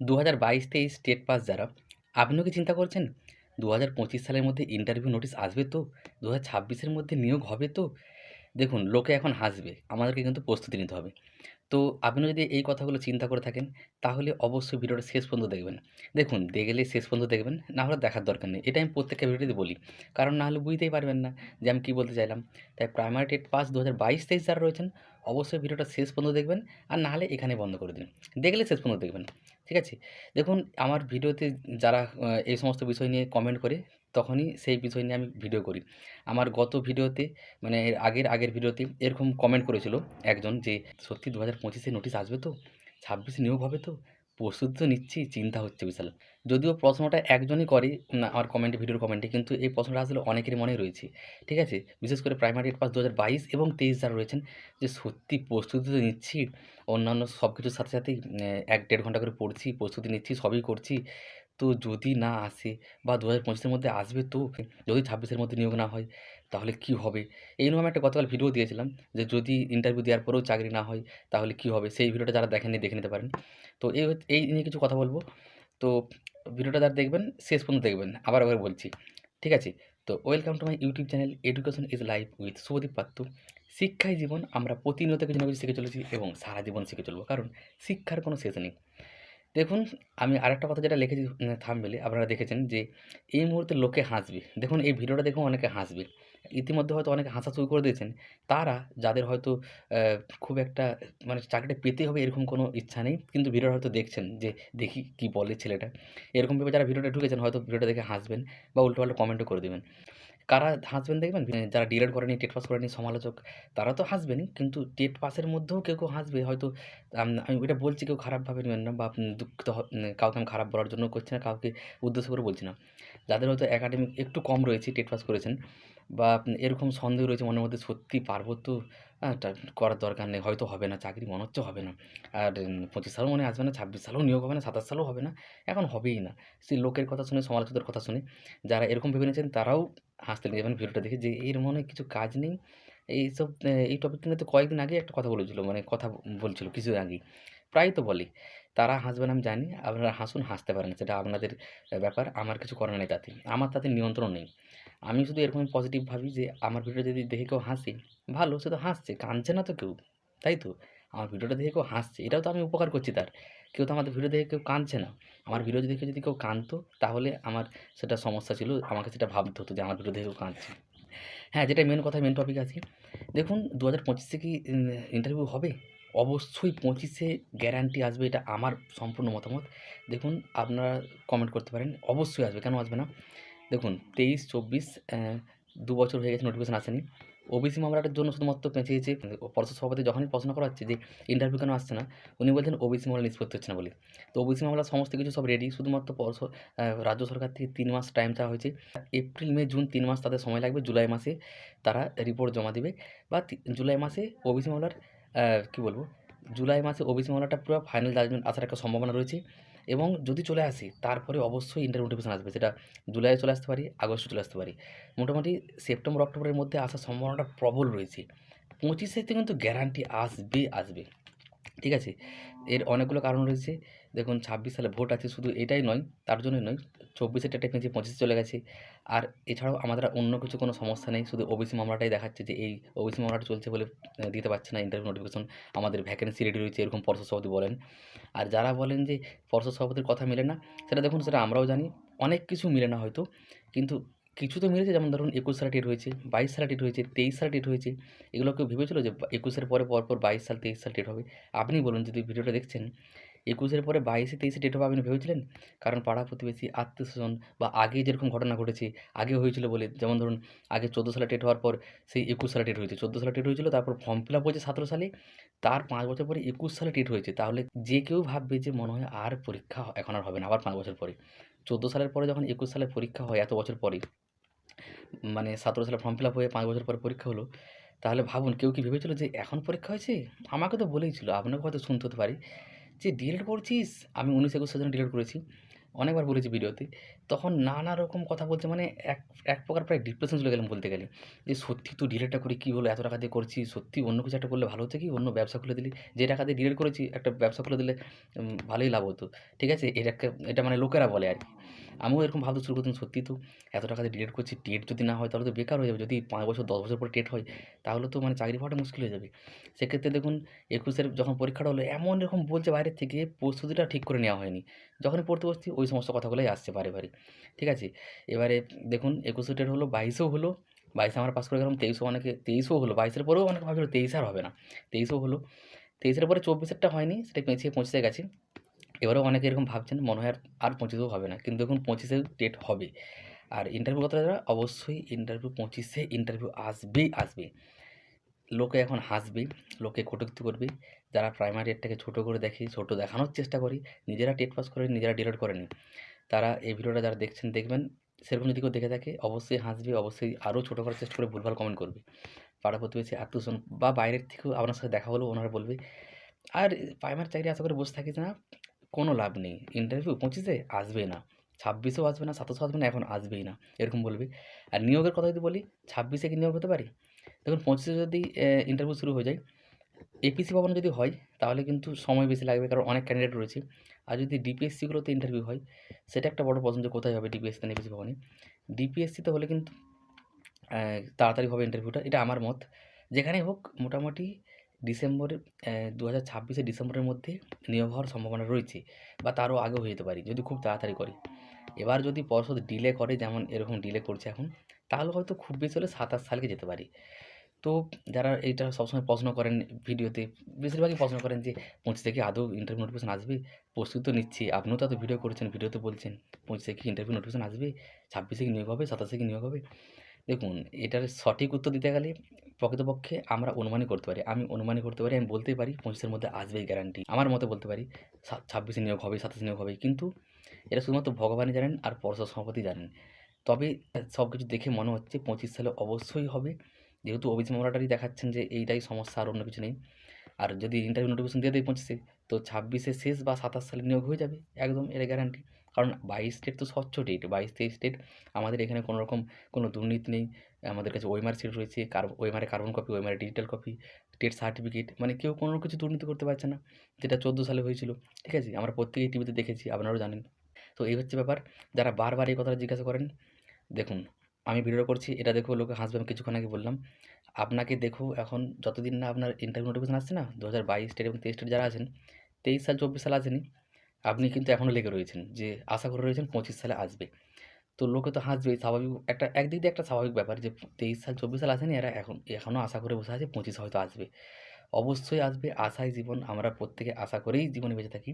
দু হাজার বাইশ তেইশ স্টেট পাস যারা, আপনিও কি চিন্তা করছেন? দু হাজার পঁচিশ সালের মধ্যে ইন্টারভিউ নোটিশ আসবে তো? দু হাজার ছাব্বিশের মধ্যে নিয়োগ হবে তো? দেখুন, লোকে এখন হাসবে। আমাদেরকে কিন্তু প্রস্তুতি নিতে হবে। তো আপনি যদি এই কথাগুলো চিন্তা করে থাকেন, তাহলে অবশ্যই ভিডিওটা শেষ পর্যন্ত দেখবেন। দেখুন, দেখলে শেষ পর্যন্ত দেখবেন, না হলে দেখার দরকার নেই। এটা আমি প্রত্যেকটা ভিডিওতে বলি। কারণ না হলে বুঝতেই পারবেন না যে আমি কী বলতে চাইলাম। তাই প্রাইমারি টেট পাস দু হাজার বাইশ তেইশ যারা রয়েছেন, অবশ্যই ভিডিওটা শেষ পর্যন্ত দেখবেন আর না হলে এখানে বন্ধ করে দিন। দেখলে শেষ পর্যন্ত দেখবেন। ঠিক আছে? দেখুন, আমার ভিডিওতে যারা এই সমস্ত বিষয় নিয়ে কমেন্ট করে তখনই সেই বিষয় নিয়ে আমি ভিডিও করি। আমার গত ভিডিওতে মানে এর আগের আগের ভিডিওতে এরকম কমেন্ট করেছিল একজন যে, সত্যি দু হাজার পঁচিশে নোটিশ আসবে তো? ছাব্বিশে নিয়োগ হবে তো? প্রস্তুতি তো নিচ্ছি, চিন্তা হচ্ছে বিশাল। যদিও প্রশ্নটা একজনই করে, না, আমার কমেন্টে ভিডিওর কমেন্টে কিন্তু এই প্রশ্নটা আসলে অনেকের মনে রয়েছে। ঠিক আছে? বিশেষ করে প্রাইমারি পাস দু হাজার বাইশ এবং তেইশ যারা রয়েছেন, যে সত্যি প্রস্তুতি তো নিচ্ছি, অন্যান্য সব কিছুর সাথে সাথেই এক দেড় ঘণ্টা করে পড়ছি, প্রস্তুতি নিচ্ছি, সবই করছি তো যদি না আসে বা দু হাজার পঁচিশের মধ্যে আসবে তো, যদি ছাব্বিশের মধ্যে নিয়োগ না হয়, তাহলে কি হবে? এই নিয়ে আমি একটা গতকাল ভিডিও দিয়েছিলাম যে যদি ইন্টারভিউ দেওয়ার পরেও চাকরি না হয়, তাহলে কি হবে? সেই ভিডিওটা যারা দেখেননি, দেখে নিতে পারেন। তো এই এই নিয়ে কিছু কথা বলব। তো ভিডিওটা যারা দেখবেন, শেষ পর্যন্ত দেখবেন। আবার আবার বলছি। ঠিক আছে? তো welcome to my YouTube channel education is life with Shubhadeep Patra শিক্ষাই জীবন, আমরা প্রতিনিয়ত কিছু না কিছু শিখে চলেছি এবং সারা জীবন শিখে চলবো। কারণ শিক্ষার কোনো শেষ নেই। দেখুন, আমি আরেকটা কথা যেটা লিখেছি থামবেলে আপনারা দেখেছেন যে, এই মুহূর্তে লোকে হাসবে। দেখুন, এই ভিডিওটা দেখুন অনেকে হাসবে। ইতিমধ্যে হয়তো অনেকে হাসা শুরু করে দিয়েছেন। তারা, যাদের হয়তো খুব একটা মানে চাকরিটা পেতে হবে এরকম কোনো ইচ্ছা নেই, কিন্তু ভিডিওটা হয়তো দেখছেন যে, দেখি কি বলে ছেলেটা। এরকম ভেবে যারা ভিডিওটা ঢুকেছেন, হয়তো ভিডিওটা দেখে হাসবেন বা উল্টোপাল্টা কমেন্টও করে দেবেন। কারা হাসবেন দেখবেন? যারা ডিলেট করেনি টেট পাস করেনি সমালোচক, তারা তো হাসবেনই। কিন্তু টেট পাসের মধ্যেও কেউ কেউ হাসবে। হয়তো আমি ওইটা বলছি কেউ খারাপভাবে নেবেন না বা দুঃখিত কাউকে আমি খারাপ বলার জন্য করছি না, কাউকে উদ্দেশ্য করে বলছি না। যাদের হয়তো একাডেমিক একটু কম রয়েছে টেট পাস করেছেন বা এরকম সন্দেহ রয়েছে মনের মধ্যে সত্যি পারব তো করার দরকার নেই। হয়তো হবে না, চাকরি মনে হচ্ছে হবে না। আর পঁচিশ সালও মনে আসবে না, ছাব্বিশ সালেও নিয়োগ হবে না, সাতাশ সালেও হবে না, এখন হবেই না। সেই লোকের কথা শুনে, সমালোচকদের কথা শুনে, যারা এরকম ভেবে নিয়েছেন, তারাও হাসতে লেগে যাবেন ভিডিওটা দেখে যে, এর মনে কিছু কাজ নেই। এইসব এই টপিক নিয়ে তো কয়েকদিন আগে একটা কথা বলেছিল মানে কথা বলছিল, কিছু আগেই প্রায় তো বলে। তারা হাসবেন আমি জানি। আপনারা হাসুন, হাসতে পারেন। সেটা আপনাদের ব্যাপার। আমার কিছু করার নেই তাতে। আমার তাতে নিয়ন্ত্রণ নেই। আমি শুধু এরকম পজিটিভ ভাবি যে, আমার ভিডিও যদি দেখে কেউ হাসে, ভালো, সে তো হাসছে। কাঁদছে না তো কেউ, তাই তো? আমার ভিডিওটা দেখে কেউ হাসছে, এটাও তো আমি উপকার করছি তার। কেউ তো আমাদের ভিডিও দেখে কেউ কাঁদছে না। আমার ভিডিও দেখে যদি কেউ কাঁদতো, তাহলে আমার সেটা সমস্যা ছিল। আমাকে সেটা ভাবতে হতো যে, আমার ভিডিও দেখে কেউ কাঁদছে। হ্যাঁ যেটা মেন কথা মেন টপিক আছে দেখুন দু হাজার পঁচিশে কি ইন্টারভিউ হবে? অবশ্যই পঁচিশে গ্যারান্টি আসবে, এটা আমার সম্পূর্ণ মতামত। দেখুন, আপনারা কমেন্ট করতে পারেন, অবশ্যই আসবে, কেন আসবে না? দেখুন, তেইশ, চব্বিশ দু বছর হয়ে গেছে নোটিফিকেশন আসেনি। ওবিসি মামলাটার জন্য শুধুমাত্র পেঁচিয়েছে পর্ষদ সভাপতি যখনই প্রশ্ন করা হচ্ছে যে ইন্টারভিউ কেন আসছে না, উনি বলছেন ওবিসি মামলা নিষ্পত্তি হচ্ছে না বলে। তো ওবিসি মামলা সমস্ত কিছু সব রেডি শুধুমাত্র পর্ষদ রাজ্য সরকার থেকে তিন মাস টাইম চাওয়া হয়েছে। এপ্রিল মে জুন তিন মাস তাদের সময় লাগবে, জুলাই মাসে তারা রিপোর্ট জমা দেবে। বা জুলাই মাসে ওবিসি মামলার কী বলব? জুলাই মাসে ওবিসি মামলাটা পুরো ফাইনাল জাজমেন্ট আসার একটা সম্ভাবনা রয়েছে এবং যদি চলে আসি, তারপরে অবশ্যই ইন্টারভিউ নোটিফিকেশন আসবে। সেটা জুলাইয়ে চলে আসতে পারি, আগস্টে চলে আসতে পারি। মোটামুটি সেপ্টেম্বর অক্টোবরের মধ্যে আসার সম্ভাবনাটা প্রবল রয়েছে। পঁচিশেতে কিন্তু গ্যারান্টি আসবে আসবে। ঠিক আছে? এর অনেকগুলো কারণ রয়েছে। দেখুন, ছাব্বিশ সালে ভোট আছে, শুধু এটাই নয়, তার জন্যই নয় চব্বিশে টেটে পেঁচিয়ে পঁচিশে চলে গেছে। আর এছাড়াও আমাদের অন্য কিছু কোনো সমস্যা নেই। শুধু ওবিসি মামলাটাই দেখাচ্ছে যে এই ওবিসি মামলাটা চলছে বলে দিতে পারছে না ইন্টারভিউ নোটিফিকেশন আমাদের ভ্যাকেন্সি রেডি রয়েছে এরকম পর্ষদ সভাপতি বলেন। আর যারা বলেন যে পর্ষদ সভাপতির কথা মেলে না, সেটা দেখুন, সেটা আমরাও জানি। অনেক কিছু মিলে না হয়তো, কিন্তু কিছু তো মিলেছে। যেমন ধরুন একুশ সালে টেট হয়েছে, বাইশ সালে টেট হয়েছে, তেইশ সালে টেট হয়েছে। এগুলো কেউ ভেবেছিল যে একুশের পরে, পরপর বাইশ সাল, তেইশ সাল টেট হবে? আপনি বলুন, যদি ভিডিওটা দেখছেন একুশের পরে বাইশে তেইশে টেট হবে আপনি ভেবেছিলেন? কারণ পাড়া প্রতিবেশী, আত্মীয় স্বজন বা আগে যেরকম ঘটনা ঘটেছে, আগে হয়েছিল বলে, যেমন ধরুন আগে চোদ্দ সালে টেট হওয়ার পর সেই একুশ সালে টেট হয়েছে। চোদ্দ সালে টেট হয়েছিল, তারপর ফর্ম ফিল আপ হয়েছে সতেরো সালে, তার পাঁচ বছর পরে একুশ সালে টেট হয়েছে। তাহলে যে কেউ ভাববে যে মনে হয় আর পরীক্ষা এখন আর হবে না, আবার পাঁচ বছর পরে। চোদ্দ সালের পরে যখন একুশ সালে পরীক্ষা হয়, এত বছর পরে মানে সতেরো সালে ফর্ম ফিল আপ হয়ে পাঁচ বছর পরে পরীক্ষা হলো, তাহলে ভাবুন কেউ কি ভেবেছিল যে এখন পরীক্ষা হয়েছে? আমাকে তো বলেইছিল, আপনাকে হয়তো শুনতে হতে পারি। যে ডিলিট করছিস? আমি উনিশ একুশ সালে ডিএড করেছি। অনেকবার বলেছি ভিডিওতে। তখন নানা রকম কথা বলছে মানে এক এক প্রকার প্রায় ডিপ্রেশন চলে গেলাম বলতে গেলে। যে সত্যি তো ডিলেটটা করে, কী হলো এত টাকা দিয়ে করছি, সত্যি অন্য কিছু একটা করলে ভালো হতো কি? অন্য ব্যবসা খুলে দিলি। যে টাকা দিয়ে ডিলেট করেছি, একটা ব্যবসা খুলে দিলে ভালোই লাভ হতো। ঠিক আছে? এটা এটা মানে লোকেরা বলে আর কি। আমিও এরকম ভাবতে শুরু করতাম সত্যি তো। এত টাকা দিয়ে ডিলেট করছি টেট যদি না হয় তাহলে তো বেকার হয়ে যাবে। যদি পাঁচ বছর, দশ বছর পরে টেট হয়, তাহলে তো মানে চাকরি পাওয়াটা মুশকিল হয়ে যাবে। সেক্ষেত্রে দেখুন, একুশের যখন পরীক্ষাটা হলো, এমন এরকম বলছে বাইরের থেকে, প্রস্তুতিটা ঠিক করে নেওয়া হয়নি। যখনই পড়তে বসছি, ওই সমস্ত কথাগুলোই আসছে বারে বারে। ঠিক আছে? এবারে দেখুন, একুশে টেট হলো, বাইশেও হলো, বাইশে আমরা পাস করে গেলাম, তেইশও অনেকে, তেইশও হলো, বাইশের পরেও অনেকে ভাবছিল তেইশ আর হবে না, তেইশও হলো। তেইশের পরে চব্বিশেরটা হয়নি, সেটা পেঁচিয়ে পঁচিশে গেছে। এবারেও অনেকে এরকম ভাবছেন, মনে হয় আর পঁচিশেও হবে না, কিন্তু দেখুন পঁচিশে টেট হবে। আর ইন্টারভিউ কথা অবশ্যই ইন্টারভিউ পঁচিশে ইন্টারভিউ আসবেই আসবে। লোকে এখন হাসবে, লোকে কটূক্তি করবে। যারা প্রাইমারি টেটটাকে ছোটো করে দেখে, ছোটো দেখানোর চেষ্টা করি, নিজেরা টেট পাস করে নিজেরা ডিলেট করেনি। তারা এই ভিডিওটা যারা দেখছেন, দেখবেন, সেরকম যদি কেউ দেখে থাকে, অবশ্যই হাসবে, অবশ্যই আরও ছোটো করার চেষ্টা করে ভুলভাল কমেন্ট করবে। পাড়া প্রতিবেশী আত্মীয়স্বজন বা বাইরের থেকেও আপনার সাথে দেখা হলেও ওনারা বলবে, আর প্রাইমারি চাকরি আশা করে বসে থাকিস না, কোনো লাভ নেই। ইন্টারভিউ পঁচিশে আসবে না, ছাব্বিশেও আসবে না, সাতাশেও আসবে না, এখন আসবেই না। এরকম বলবে। আর নিয়োগের কথা যদি বলি, ছাব্বিশে কি নিয়োগ হতে পারি? দেখুন, পঁচিশে যদি ইন্টারভিউ শুরু হয়ে যায় এপিসি ভবনে যদি হয়, তাহলে কিন্তু সময় বেশি লাগবে কারণ অনেক ক্যান্ডিডেট রয়েছে। আর যদি ডিপিএসসিগুলোতে ইন্টারভিউ হয়, সেটা একটা বড় যে কোথায় হবে ডিপিএসসি না এপিসি ভবনে? ডিপিএসসিতে হলে কিন্তু তাড়াতাড়ি হবে ইন্টারভিউটা এটা আমার মত। যেখানে হোক, মোটামুটি ডিসেম্বরের দু হাজার ছাব্বিশে ডিসেম্বরের মধ্যে নিয়োগ হওয়ার সম্ভাবনা রয়েছে, বা তারও আগে হয়ে যেতে পারি, যদি খুব তাড়াতাড়ি করে। এবার যদি পর্ষদ ডিলে করে, যেমন এরকম ডিলে করছে এখন, তাহলে হয়তো খুব বেশি হলে সাতাশ সালকে যেতে পারি। তো যারা এইটা সবসময় প্রশ্ন করেন ভিডিওতে, বেশিরভাগই প্রশ্ন করেন যে, পঁচিশ থেকে আদৌ ইন্টারভিউ নোটিফিকেশন আসবে? প্রস্তুত তো নিচ্ছি। আপনিও তো ভিডিও করেছেন ভিডিওতে বলছেন, পঁচিশে থেকে ইন্টারভিউ নোটিফিকেশন আসবে? ছাব্বিশে কি নিয়োগ হবে? সাতাশে কি নিয়োগ হবে? দেখুন, এটার সঠিক উত্তর দিতে গেলে প্রকৃতপক্ষে আমরা অনুমানই করতে পারি। আমি অনুমানই করতে পারি, আমি বলতেই পারি পঁচিশের মধ্যে আসবেই গ্যারান্টি আমার মতে বলতে পারি ছাব্বিশে নিয়োগ হবে, সাতাশে নিয়োগ হবে। কিন্তু এটা শুধুমাত্র ভগবানই জানেন আর পর্ষদ সভাপতি জানেন। তবে সব কিছু দেখে মনে হচ্ছে পঁচিশ সালে অবশ্যই হবে। যেহেতু অভিজিৎ মামলাটারই দেখাচ্ছেন যে এইটাই সমস্যা আর অন্য কিছু নেই। আর যদি ইন্টারভিউ নোটিফিকেশন দিয়ে দেয় পঁচিশে, তো ছাব্বিশে শেষ বা সাতাশ সালে নিয়োগ হয়ে যাবে, একদম এটা গ্যারান্টি কারণ বাইশ স্টেট তো স্বচ্ছ ডেট বাইশ তেইশ স্টেট আমাদের এখানে কোনো রকম কোনো দুর্নীতি নেই। আমাদের কাছে ওয়েমার সিট রয়েছে কার ওয়েমারে কার্বন কপি ওয়েমারে ডিজিটাল কপি টেট সার্টিফিকেট মানে কেউ কোনো কিছু দুর্নীতি করতে পারছে না। যেটা চোদ্দ সালে হয়েছিল, ঠিক আছে? আমরা প্রত্যেকেই টিভিতে দেখেছি, আপনারাও জানেন। তো এই হচ্ছে ব্যাপার। যারা বারবার এই কথাটা জিজ্ঞাসা করেন, দেখুন আমি ভিডিও করছি, এটা দেখো লোকে হাসবে আমি কিছুক্ষণ আগে বললাম। আপনাকে দেখো এখন যতদিন না আপনার ইন্টারভিউ নোটিফিকেশন আসছে না দু হাজার বাইশ স্টেট এবং তেইশ স্টেট যারা আছেন, তেইশ সাল, চব্বিশ সাল আসেনি, আপনি কিন্তু এখনও লেগে রয়েছেন যে আশা করে রয়েছেন পঁচিশ সালে আসবে। তো লোকে তো হাসবেই স্বাভাবিক একটা একদিক দিয়ে একটা স্বাভাবিক ব্যাপার যে তেইশ সাল, চব্বিশ সাল আসেনি, এরা এখন এখনও আশা করে বসে আছে পঁচিশ হয়তো আসবে। অবশ্যই আসবে, আশাই জীবন, আমরা প্রত্যেকে আশা করেই জীবনে বেঁচে থাকি।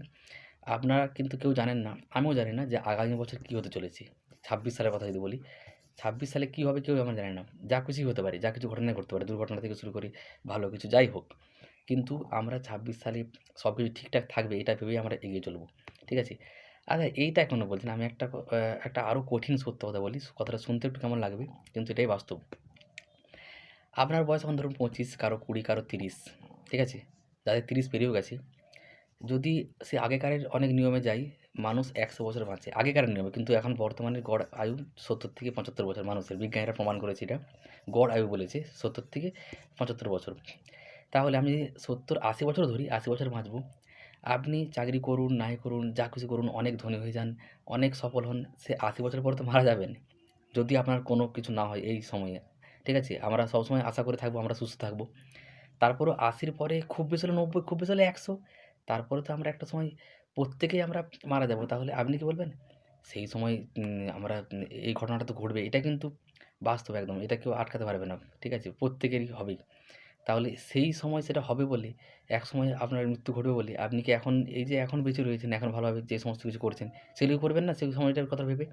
আপনারা কিন্তু কেউ জানেন না, আমিও জানি না যে আগামী বছর কী হতে চলেছে, ছাব্বিশ সালের কথা যদি বলি। ছাব্বিশ সালে কী হবে কেউ আমরা জানি না। যা কিছুই হতে পারে, যা কিছু ঘটনা ঘটতে পারে, দুর্ঘটনা থেকে শুরু করে, ভালো কিছু যাই হোক। কিন্তু আমরা ছাব্বিশ সালে সব কিছু ঠিকঠাক থাকবে, এটা ভেবেই আমরা এগিয়ে চলবো। ঠিক আছে? আচ্ছা এইটা এখনও বলছেন আমি একটা একটা আরও কঠিন সত্য কথা বলি, কথাটা শুনতে একটু কেমন লাগবে, কিন্তু এটাই বাস্তব। আপনার বয়স এখন ধরুন পঁচিশ, কারও কুড়ি, কারও তিরিশ, ঠিক আছে? যাদের তিরিশ পেরিয়েও গেছে। যদি সে আগেকারের অনেক নিয়মে যাই মানুষ একশো বছর বাঁচে। আগেকারের নিয়মে, কিন্তু এখন বর্তমানে গড় আয়ু সত্তর থেকে পঁচাত্তর বছর মানুষের। বিজ্ঞানীরা প্রমাণ করেছে এটা। গড় আয়ু বলেছে সত্তর থেকে পঁচাত্তর বছর। তাহলে আমি সত্তর আশি বছর ধরি, আশি বছর বাঁচবো। আপনি চাকরি করুন, নাই করুন, যা কিছু করুন, অনেক ধনী হয়ে যান, অনেক সফল হন, সে আশি বছর পর তো মারা যাবেন। যদি আপনার কোনো কিছু না হয় এই সময়ে, ঠিক আছে? আমরা সবসময় আশা করে থাকব, আমরা সুস্থ থাকব। তারপরও আশির পরে খুব বেশি হলে নব্বই, খুব বেশি হলে একশো। তারপরে তো আমরা একটা সময় প্রত্যেকেই আমরা মারা যাব। তাহলে আপনি কি বলবেন? সেই সময় আমরা, এই ঘটনাটা তো ঘটবে। এটা কিন্তু বাস্তব একদম। এটা কেউ আটকাতে পারবে না। ঠিক আছে? প্রত্যেকেরই হবেই। তাহলে সেই সময় সেটা হবে বলে, এক সময় আপনার মৃত্যু ঘটবে বলে, আপনি কি এখন, এই যে এখন বেঁচে রয়েছেন, এখন ভালোভাবে যে সমস্ত কিছু করছেন, সেগুলো করবেন না? সেই সময়টার কথা ভেবে?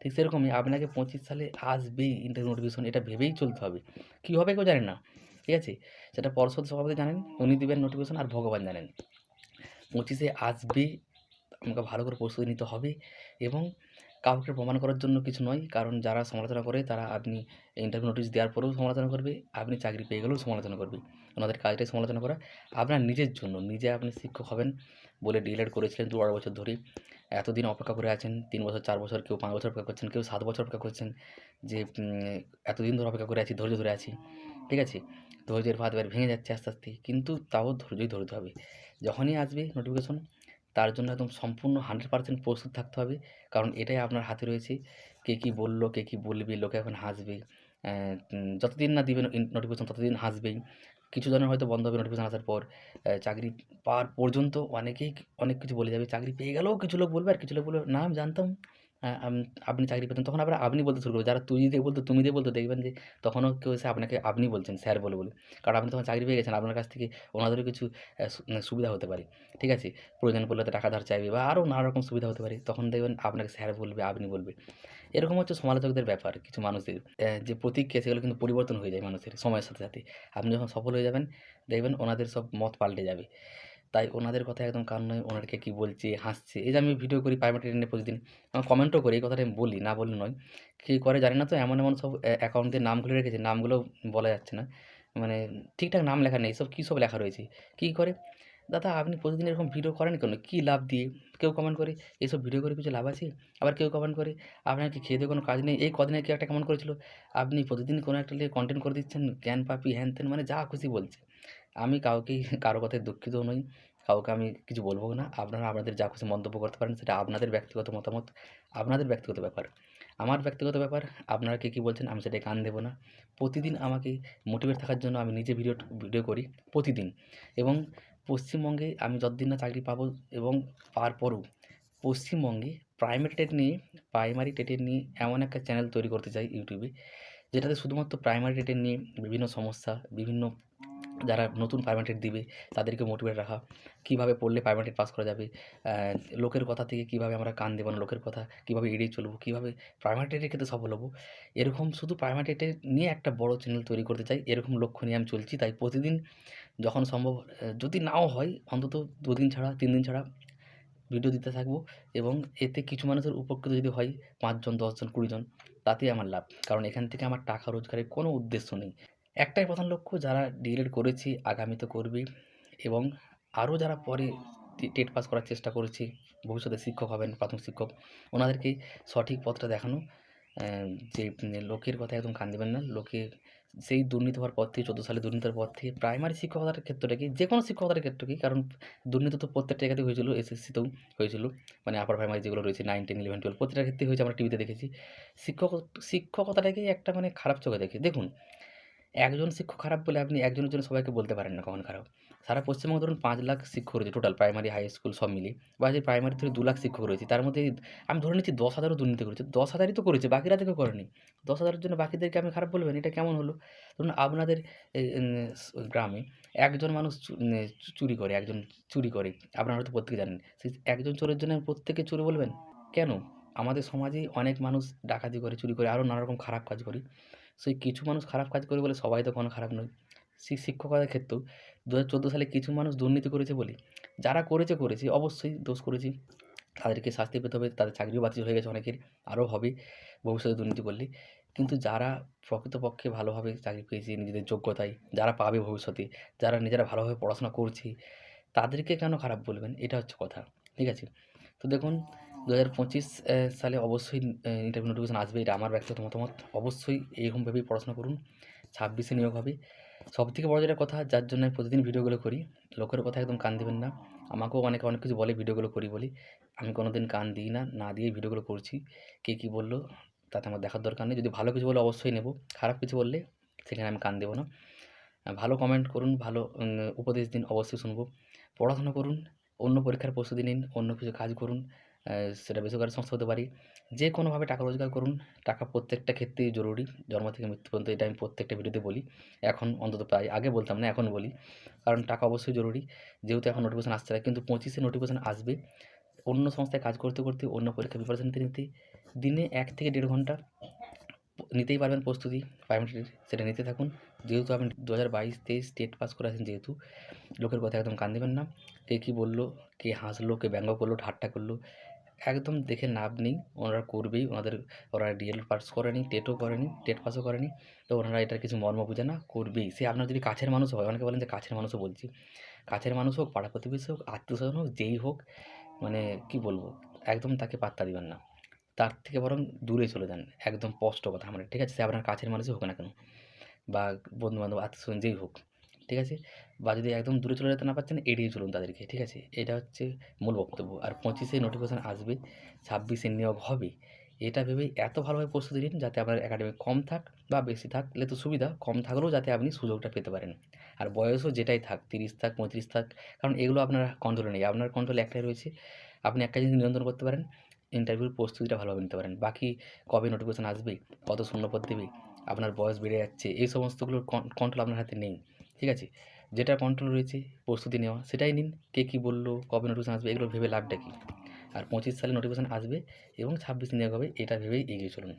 ঠিক সেরকমই আপনাকে পঁচিশ সালে আসবেই ইন্টারভিউ নোটিফিকেশন এটা ভেবেই চলতে হবে। কী হবে কেউ জানেন না। ঠিক আছে? সেটা পর্ষদ সভাপতি জানেন, উনি দেবেন নোটিফিকেশন আর ভগবান জানেন। পঁচিশে আসবে, আমাকে ভালো করে প্রস্তুতি নিতে হবে এবং কাউকে প্রমাণ করার জন্য কিছু নয়। কারণ যারা সমালোচনা করে, তারা আপনি ইন্টারভিউ নোটিশ দেওয়ার পরেও সমালোচনা করবে, আপনি চাকরি পেয়ে গেলেও সমালোচনা করবে। ওনাদের কাজটাই সমালোচনা করা। আপনার নিজের জন্য, নিজে আপনি শিক্ষক হবেন বলে ডিলেট করেছিলেন দু আড়াই বছর ধরে। এতদিন অপেক্ষা করে আছেন, তিন বছর, চার বছর, কেউ পাঁচ বছর অপেক্ষা করছেন, কেউ সাত বছর অপেক্ষা করছেন যে এতদিন ধরে অপেক্ষা করে আছি, ধৈর্য ধরে আছি। ঠিক আছে? ধৈর্যের ভাত এবার ভেঙে যাচ্ছে আস্তে আস্তে। কিন্তু তাও ধৈর্যই ধরতে হবে। যখনই আসবে নোটিফিকেশন তার জন্য একদম সম্পূর্ণ হান্ড্রেড পার্সেন্ট প্রস্তুত থাকতে হবে। কারণ এটাই আপনার হাতে রয়েছে। কে কী বলল, কে কী বলবে, লোকে এখন হাসবে। যতদিন না দিবেন নোটিফিকেশন ততদিন হাসবেই। কিছু জনের হয়তো বন্ধ হবে নোটিফিকেশন আসার পর। চাকরি পাওয়ার পর্যন্ত অনেকেই অনেক কিছু বলে যাবে। চাকরি পেয়ে গেলেও কিছু লোক বলবে আর কিছু লোক বলবে, না, আমি জানতাম। আপনি চাকরি পেতেন, তখন আবার আপনি বলতে শুরু করবে যারা তুই দিয়ে বলতো, তুমি দিয়ে বলতো, দেখবেন যে তখনও কেউ এসে আপনাকে আপনি বলছেন, স্যার বলে বলে। কারণ আপনি তখন চাকরি পেয়ে গেছেন, আপনার কাছ থেকে ওনাদেরও কিছু মানে সুবিধা হতে পারে, ঠিক আছে? প্রয়োজন পড়লে টাকা ধার চাইবে বা আরও নানা রকম সুবিধা হতে পারে। তখন দেখবেন আপনাকে স্যার বলবে, আপনি বলবে। এরকম হচ্ছে সমালোচকদের ব্যাপার কিছু মানুষের যে প্রতিক্রিয়া সেগুলো কিন্তু পরিবর্তন হয়ে যায় মানুষের সময়ের সাথে সাথে। আপনি যখন সফল হয়ে যাবেন, দেখবেন ওনাদের সব মত পাল্টে যাবে। তাই ওনাদের কথা একদম কান নয়, ওনাদেরকে কী বলছে, হাসছে। এই যে আমি ভিডিও করি প্রাইভেট ট্রেনে প্রতিদিন আমার কমেন্টও করি, এই কথাটা আমি বলি, না বললে নয়। কী করে জানি না তো, এমন এমন সব অ্যাকাউন্ট নাম খুলে রেখেছে, নামগুলো বলা যাচ্ছে না। মানে ঠিকঠাক নাম লেখা নেই, সব কী সব লেখা রয়েছে? কী করে? দাদা, আপনি প্রতিদিন এরকম ভিডিও করেন কেন? কী লাভ দিয়ে? কেউ কমেন্ট করে এইসব ভিডিও করে কিছু লাভ আছে? আবার কেউ কমেন্ট করে, আপনার কি খেয়ে দিয়ে কোনো কাজ নেই? এই কদিনে কেউ একটা কমেন্ট করেছিল, আপনি প্রতিদিন কোনো একটা নিয়ে কন্টেন্ট করে দিচ্ছেন, জ্ঞান পাপি, হ্যান ত্যান মানে যা খুশি বলছে। আমি কাউকে কারও কথায় দুঃখিত নই, কাউকে আমি কিছু বলব না। আপনারা আপনাদের যা খুশি মন্তব্য করতে পারেন, সেটা আপনাদের ব্যক্তিগত মতামত, আপনাদের ব্যক্তিগত ব্যাপার। আমার ব্যক্তিগত ব্যাপার, আপনারা কে কী বলছেন আমি সেটাই কান দেবো না। প্রতিদিন আমাকে মোটিভেট থাকার জন্য আমি নিজে ভিডিও ভিডিও করি, প্রতিদিন। এবং পশ্চিমবঙ্গে আমি যতদিন না চাকরি পাবো এবং পাওয়ার পরও পশ্চিমবঙ্গে প্রাইমারি টেট নিয়ে প্রাইমারি টেটের নিয়ে এমন একটা চ্যানেল তৈরি করতে চাই ইউটিউবে যেটাতে শুধুমাত্র প্রাইমারি টেটের নিয়ে বিভিন্ন সমস্যা, বিভিন্ন যারা নতুন প্রাইমারি টেট দিবে, তাদেরকে মোটিভেট রাখা। কীভাবে পড়লে প্রাইমারি টেট পাস করা যাবে? লোকের কথা থেকে কীভাবে আমরা কান দেবো না লোকের কথা? কীভাবে এড়িয়ে চলবো? কীভাবে প্রাইমারি টেটের ক্ষেত্রে সফল হব? এরকম শুধু প্রাইমারি টেটের নিয়ে একটা বড় চ্যানেল তৈরি করতে চাই। এরকম লক্ষ্য নিয়ে আমি চলছি। তাই প্রতিদিন যখন সম্ভব যদি নাও হয়, অন্তত দুদিন ছাড়া তিন দিন ছাড়া ভিডিও দিতে থাকব এবং এতে কিছু মানুষের উপকৃত যদি হয়, পাঁচজন, দশজন, কুড়িজন, তাতেই আমার লাভ। কারণ এখান থেকে আমার টাকা রোজগারের কোনো উদ্দেশ্য নেই। একটাই প্রধান লক্ষ্য যারা ডিএলএড করেছি আগামীতে করবে এবং আরও যারা পরে টেট পাস করার চেষ্টা করেছি, ভবিষ্যতে শিক্ষক হবেন, প্রাথমিক শিক্ষক, ওনাদেরকে সঠিক পথটা দেখানো যে লোকের কথা একদম কান দেবেন না, লোকে সেই দুর্নীতি হওয়ার পর থেকে চোদ্দ সালে দুর্নীতির পর থেকে প্রাইমারি শিক্ষকতার ক্ষেত্রটাকে যে কোনো শিক্ষকতার ক্ষেত্রকেই কারণ দুর্নীতি তো প্রত্যেকটা জায়গাতেই হয়েছিল এসএসসিতেও হয়েছিল মানে আপার প্রাইমারি যেগুলো রয়েছে নাইন টেন ইলেভেন টুয়েলভ প্রত্যেকটা ক্ষেত্রেই হয়েছে, আমরা টিভিতে দেখেছি। শিক্ষক শিক্ষকতাটাকেই একটা মানে খারাপ চোখে দেখে। দেখুন একজন শিক্ষক খারাপ বলে আপনি একজনের জন্য সবাইকে বলতে পারেন না কখন খারাপ সারা পশ্চিমবঙ্গে ধরুন পাঁচ লাখ শিক্ষক রয়েছে টোটাল প্রাইমারি হাই স্কুল সব মিলিয়ে। বা যে প্রাইমারি থেকে দু লাখ শিক্ষক রয়েছে, তার মধ্যে আমি ধরে নিচ্ছি দশ হাজারও দুর্নীতি করেছে। দশ হাজারই তো করেছে, বাকিরা থেকে করেনি। দশ হাজারের জন্য বাকিদেরকে আমি খারাপ বলবেন, এটা কেমন হলো? ধরুন আপনাদের গ্রামে একজন মানুষ চুরি করে, একজন চুরি করে, আপনারা হয়তো প্রত্যেকে জানেন। সেই একজন চোরের জন্য প্রত্যেকে চুরি বলবেন? কেন? আমাদের সমাজে অনেক মানুষ ডাকাতি করে, চুরি করে, আরও নানা রকম খারাপ কাজ করে। সেই কিছু মানুষ খারাপ কাজ করে বলে সবাই তো কোনো খারাপ নয়। সেই শিক্ষকতার ক্ষেত্রেও দু হাজার চোদ্দ সালে কিছু মানুষ দুর্নীতি করেছে বলে, যারা করেছে করেছে, অবশ্যই দোষ করেছে। তাদেরকে শাস্তি পেতে হবে, তাদের চাকরিও বাতিল হয়ে গেছে অনেকের, আরও হবে ভবিষ্যতে দুর্নীতি করলে। কিন্তু যারা প্রকৃতপক্ষে ভালোভাবে চাকরি পেয়েছে নিজেদের যোগ্যতায়, যারা পাবে ভবিষ্যতে, যারা নিজেরা ভালোভাবে পড়াশোনা করছে, তাদেরকে কেন খারাপ বলবেন? এটা হচ্ছে কথা, ঠিক আছে? তো দেখুন দু হাজার পঁচিশ সালে অবশ্যই ইন্টারভিউ নোটিফিকেশন আসবে, এটা আমার ব্যক্তিগত মতামত। অবশ্যই এইরকমভাবেই পড়াশোনা করুন, ছাব্বিশে নিয়োগ হবে। সবথেকে বড় যেটা কথা, যার জন্য আমি প্রতিদিন ভিডিওগুলো করি, লোকের কথা একদম কান দেবেন না। আমাকেও অনেকে, অনেক কিছু বলে ভিডিওগুলো করি বলি। আমি কোনো দিন কান দিই না না দিয়ে ভিডিওগুলো করছি, কে কী বলল, তাতে আমার দেখার দরকার নেই। যদি ভালো কিছু বলে অবশ্যই নেব, খারাপ কিছু বললে সেখানে আমি কান দেবো না। ভালো কমেন্ট করুন, ভালো উপদেশ দিন, অবশ্যই শুনব। পড়াশোনা করুন, অন্য পরীক্ষার প্রস্তুতি নিন, অন্য কিছু কাজ করুন সেটা বেসরকারি সংস্থা হতে পারে। যে কোনোভাবে টাকা রোজগার করুন, টাকা প্রত্যেকটা ক্ষেত্রেই জরুরি। জন্ম থেকে মৃত্যু পর্যন্ত এটা আমি প্রত্যেকটা ভিডিওতে বলি। এখন অন্তত প্রায় আগে বলতাম না, এখন বলি। কারণ টাকা অবশ্যই জরুরি। যেহেতু এখন নোটিফিকেশান আসছে না, কিন্তু পঁচিশে নোটিফিকেশান আসবে। অন্য সংস্থায় কাজ করতে করতে, অন্য পরীক্ষা প্রিপারেশন নিতে নিতে দিনে এক থেকে দেড় ঘণ্টা নিতেই পারবেন প্রস্তুতি প্রাইমারির সেটা নিতে থাকুন। যেহেতু আপনি দু হাজার বাইশ, তেইশ স্টেট পাস করে আছেন যেহেতু, লোকের কথা একদম কান দেবেন না। কে কী বলল, কে হাসলো, কে ব্যঙ্গ করল, ঠাট্টা করল একদম দেখে লাভ নেই। ওনারা করবেই, ওনাদের ওরা ডিএল পাস করেনি টেটও করেনি টেট পাসও করেনি। তো ওনারা এটার কিছু মর্ম বুঝে না, করবেই। সে আপনার যদি কাছের মানুষ হয়, অনেকে বলেন যে কাছের মানুষও বলছি। কাছের মানুষ হোক, পাড়া প্রতিবেশী হোক আত্মীয় স্বজন হোক, যেই হোক মানে কি বলব, একদম তাকে পাত্তা দিবেন না। তার থেকে বরং দূরে চলে যান, একদম স্পষ্ট কথা মানে ঠিক আছে? সে আপনার কাছের মানুষই হোক না কেন, বা বন্ধুবান্ধব, আত্মীয়স্বজন, যেই হোক। ঠিক আছে? বা যদি একদম দূরে চলে যেতে না পারছেন, এড়িয়ে চলুন তাদেরকে, ঠিক আছে? এটা হচ্ছে মূল বক্তব্য। আর পঁচিশে নোটিফিকেশান আসবে, ছাব্বিশে নিয়োগ হবে। এটা ভেবেই এত ভালোভাবে প্রস্তুতি নিন যাতে আপনার একাডেমি কম থাক বা বেশি থাকলে তো সুবিধা, কম থাকলেও যাতে আপনি সুযোগটা পেতে পারেন। আর বয়সও যেটাই থাক, তিরিশ থাক, পঁয়ত্রিশ থাক, কারণ এগুলো আপনার কন্ট্রোলে নেই। আপনার কন্ট্রোলে একটাই রয়েছে, আপনি একটা জিনিস নিয়ন্ত্রণ করতে পারেন ইন্টারভিউর প্রস্তুতিটা ভালোভাবে নিতে পারেন। বাকি কবে নোটিফিকেশান আসবে, কত শূন্যপদ দেবে, আপনার বয়স বেড়ে যাচ্ছে, এই সমস্তগুলোর কন্ট্রোল আপনার হাতে নেই। ঠিক আছে? যেটা কন্ট্রোল রয়েছে, প্রস্তুতি নেওয়া, সেটাই নিন। কে কী বলল, কবে নোটিফিকেশান আসবে এগুলো ভেবে লাভটা কী? আর পঁচিশ সালে নোটিফিকেশান আসবে এবং ছাব্বিশ নিয়োগ হবে, এটা ভেবেই এগিয়ে চলুন।